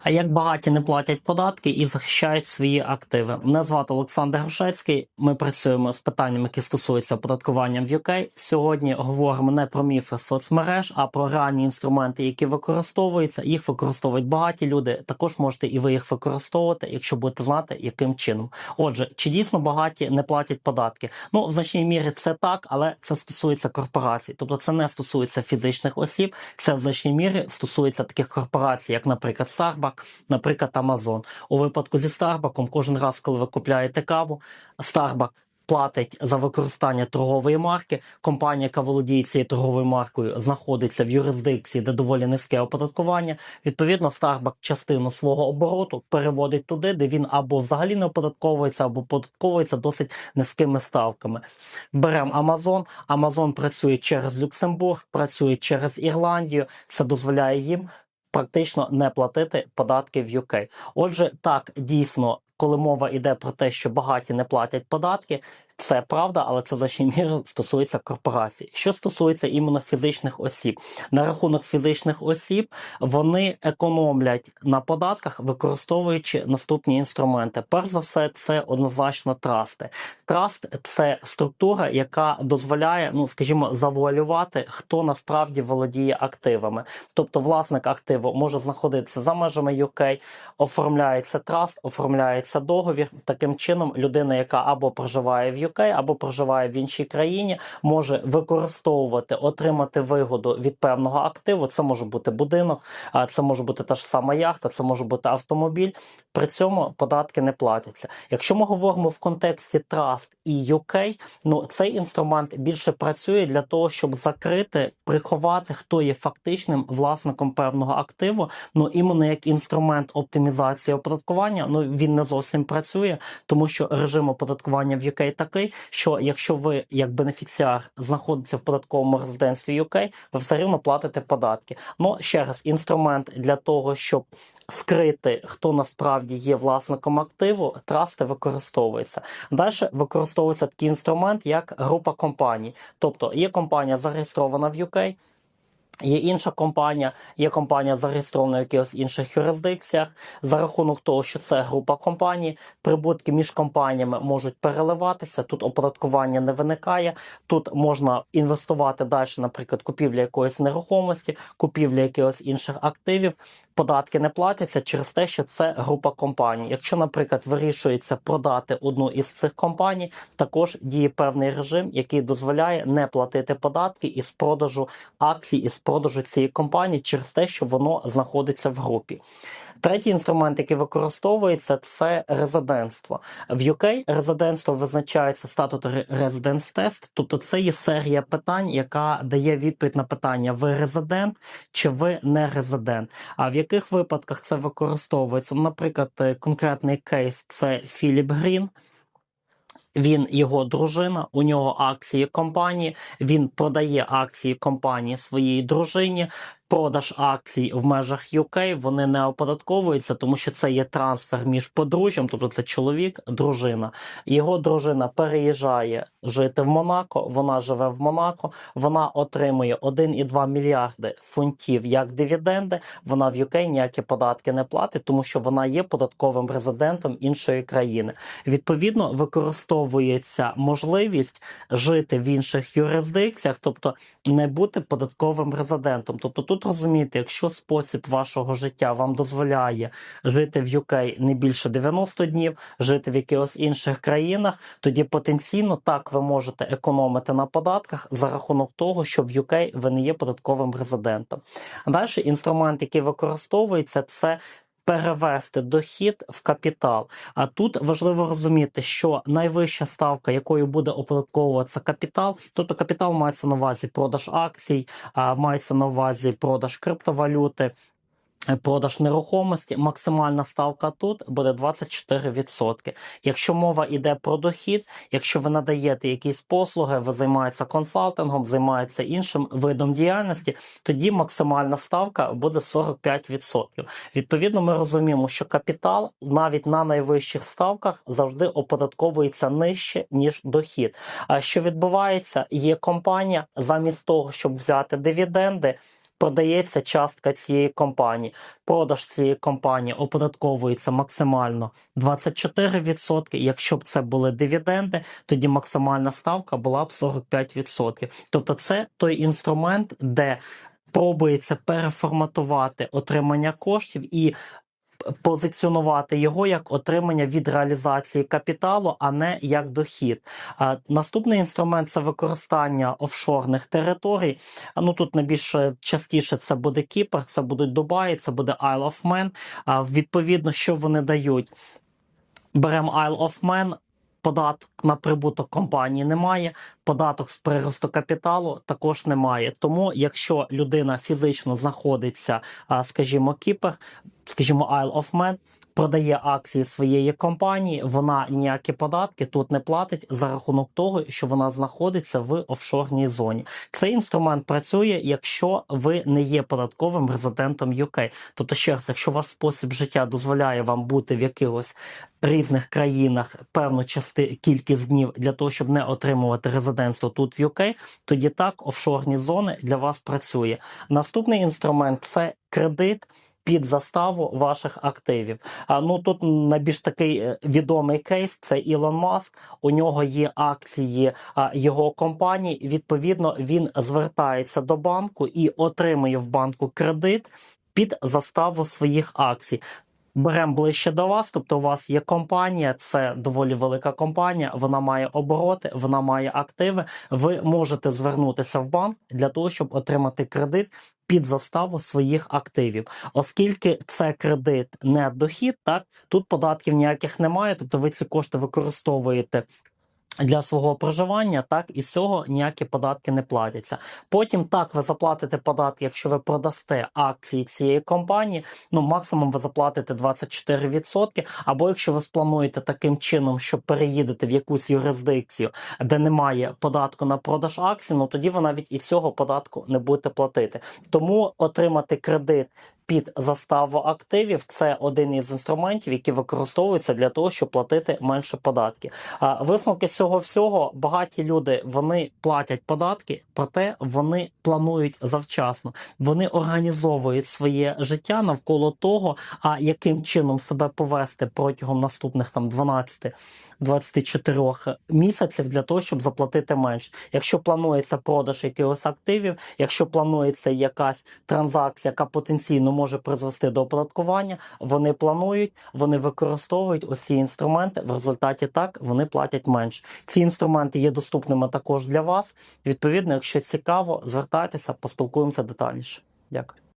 А як багаті не платять податки і захищають свої активи? Мене звати Олександр Грушецький. Ми працюємо з питаннями, які стосуються оподаткування в UK. Сьогодні говоримо не про міфи соцмереж, а про реальні інструменти, які використовуються. Їх використовують багаті люди. Також можете і ви їх використовувати, якщо будете знати, яким чином. Отже, чи дійсно багаті не платять податки? Ну в значній мірі це так, але це стосується корпорацій. Тобто це не стосується фізичних осіб, це в значній мірі стосується таких корпорацій, як, наприклад, Starbucks, наприклад, Amazon. У випадку зі Starbucks, кожен раз, коли ви купляєте каву, Starbucks платить за використання торгової марки. Компанія, яка володіє цією торговою маркою, знаходиться в юрисдикції, де доволі низьке оподаткування. Відповідно, Starbucks частину свого обороту переводить туди, де він або взагалі не оподатковується, або оподатковується досить низькими ставками. Беремо Amazon. Amazon працює через Люксембург, працює через Ірландію. Це дозволяє їм практично не платити податки в UK. Отже, так дійсно, коли мова йде про те, що багаті не платять податки. Це правда, але це значній мірі стосується корпорацій. Що стосується іменно фізичних осіб, на рахунок фізичних осіб вони економлять на податках, використовуючи наступні інструменти. Перш за все, це однозначно трасти. Траст це структура, яка дозволяє, ну скажімо, завуалювати, хто насправді володіє активами. Тобто, власник активу може знаходитися за межами UK, оформляється траст, оформляється договір. Таким чином, людина, яка або проживає в UK, або проживає в іншій країні, може використовувати, отримати вигоду від певного активу. Це може бути будинок, а це може бути та ж сама яхта, це може бути автомобіль. При цьому податки не платяться. Якщо ми говоримо в контексті Trust і UK, ну цей інструмент більше працює для того, щоб закрити, приховати, хто є фактичним власником певного активу. Ну іменно як інструмент оптимізації оподаткування, ну він не зовсім працює, тому що режим оподаткування в UK такий, що якщо ви як бенефіціар знаходиться в податковому резидентстві UK, ви все рівно платите податки. Ну ще раз, інструмент для того, щоб скрити, хто насправді є власником активу, трасти використовується. Далі використовується такий інструмент, як група компаній. Тобто є компанія зареєстрована в UK, Є інша компанія, є компанія зареєстрована в якихось інших юрисдикціях. За рахунок того, що це група компаній, прибутки між компаніями можуть переливатися. Тут оподаткування не виникає. Тут можна інвестувати далі, наприклад, купівля якоїсь нерухомості, купівля якихось інших активів. Податки не платяться через те, що це група компаній. Якщо, наприклад, вирішується продати одну із цих компаній, також діє певний режим, який дозволяє не платити податки із продажу акцій із продажу цієї компанії через те, що воно знаходиться в групі. Третій інструмент, який використовується, це резидентство. В UK резидентство визначається статутary Residence Test, тобто це є серія питань, яка дає відповідь на питання: ви резидент чи ви не резидент. А в яких випадках це використовується? Ну, Наприклад, е, конкретний кейс це Філіп Грін. Він його дружина, у нього акції компанії. Він продає акції компанії своїй дружині. Продаж акцій в межах UK вони не оподатковуються, тому що це є трансфер між подружжям, тобто це чоловік, дружина. Його дружина переїжджає жити в Монако. Вона живе в Монако. Вона отримує 1,2 мільярди фунтів як дивіденди. Вона в UK ніякі податки не платить, тому що вона є податковим резидентом іншої країни. Відповідно, використовується можливість жити в інших юрисдикціях, тобто не бути податковим резидентом. Тобто тут розумієте, якщо спосіб вашого життя вам дозволяє жити в UK не більше 90 днів, жити в якихось інших країнах, тоді потенційно так ви можете економити на податках за рахунок того, що в UK ви не є податковим резидентом. Далі інструмент, який використовується, це перевести дохід в капітал. А тут важливо розуміти, що найвища ставка, якою буде оподатковуватися капітал, тобто капітал мається на увазі продаж акцій, мається на увазі продаж криптовалюти. Продаж нерухомості, максимальна ставка тут буде 24%. Якщо мова йде про дохід, якщо ви надаєте якісь послуги, ви займаєтеся консалтингом, займаєтеся іншим видом діяльності, тоді максимальна ставка буде 45%. Відповідно, ми розуміємо, що капітал навіть на найвищих ставках завжди оподатковується нижче ніж дохід. А що відбувається? Є компанія замість того, щоб взяти дивіденди. Продається частка цієї компанії. Продаж цієї компанії оподатковується максимально 24%. Якщо б це були дивіденди, тоді максимальна ставка була б 45%. Тобто, це той інструмент, де пробується переформатувати отримання коштів і позиціонувати його як отримання від реалізації капіталу, а не як дохід. Наступний інструмент це використання офшорних територій. Ну тут найбільше частіше це буде Кіпр, це будуть Дубаї, це буде Isle of Man. Відповідно, що вони дають? Беремо Isle of Man, Податок на прибуток компанії немає, податок з приросту капіталу також немає. Тому, якщо людина фізично знаходиться, скажімо, Кіпр, скажімо, Isle of Man, продає акції своєї компанії, вона ніякі податки тут не платить за рахунок того, що вона знаходиться в офшорній зоні. Цей інструмент працює, якщо ви не є податковим резидентом UK. Тобто, ще раз, якщо ваш спосіб життя дозволяє вам бути в якихось різних країнах певну части кількість днів для того, щоб не отримувати резидентство тут в UK, тоді так офшорні зони для вас працює. Наступний інструмент це кредит. Під заставу ваших активів. Ну тут найбільш такий е, відомий кейс це Ілон Маск. У нього є акції його компанії. Відповідно, він звертається до банку і отримує в банку кредит під заставу своїх акцій. Беремо ближче до вас, тобто у вас є компанія, це доволі велика компанія, вона має обороти, вона має активи. Ви можете звернутися в банк для того, щоб отримати кредит під заставу своїх активів, оскільки це кредит не дохід, так тут податків ніяких немає, тобто ви ці кошти використовуєте. Для свого проживання, так і з цього ніякі податки не платяться. Потім так ви заплатите податки, якщо ви продасте акції цієї компанії. Ну максимум ви заплатите 24%. Або якщо ви сплануєте таким чином, що переїдете в якусь юрисдикцію, де немає податку на продаж акцій, ну тоді ви навіть і цього податку не будете платити. Тому отримати кредит. Під заставу активів це один із інструментів, які використовуються для того, щоб платити менше податки. Висновки з цього всього багаті люди вони платять податки, проте вони планують завчасно. Вони організовують своє життя навколо того, а яким чином себе повести протягом наступних там 12 24 місяців для того, щоб заплатити менше. Якщо планується продаж якихось активів, якщо планується якась транзакція, яка потенційно може призвести до оподаткування, вони планують, вони використовують усі інструменти. В результаті так вони платять менше. Ці інструменти є доступними також для вас. Відповідно, якщо цікаво, звертайтеся, поспілкуємося детальніше. Дякую.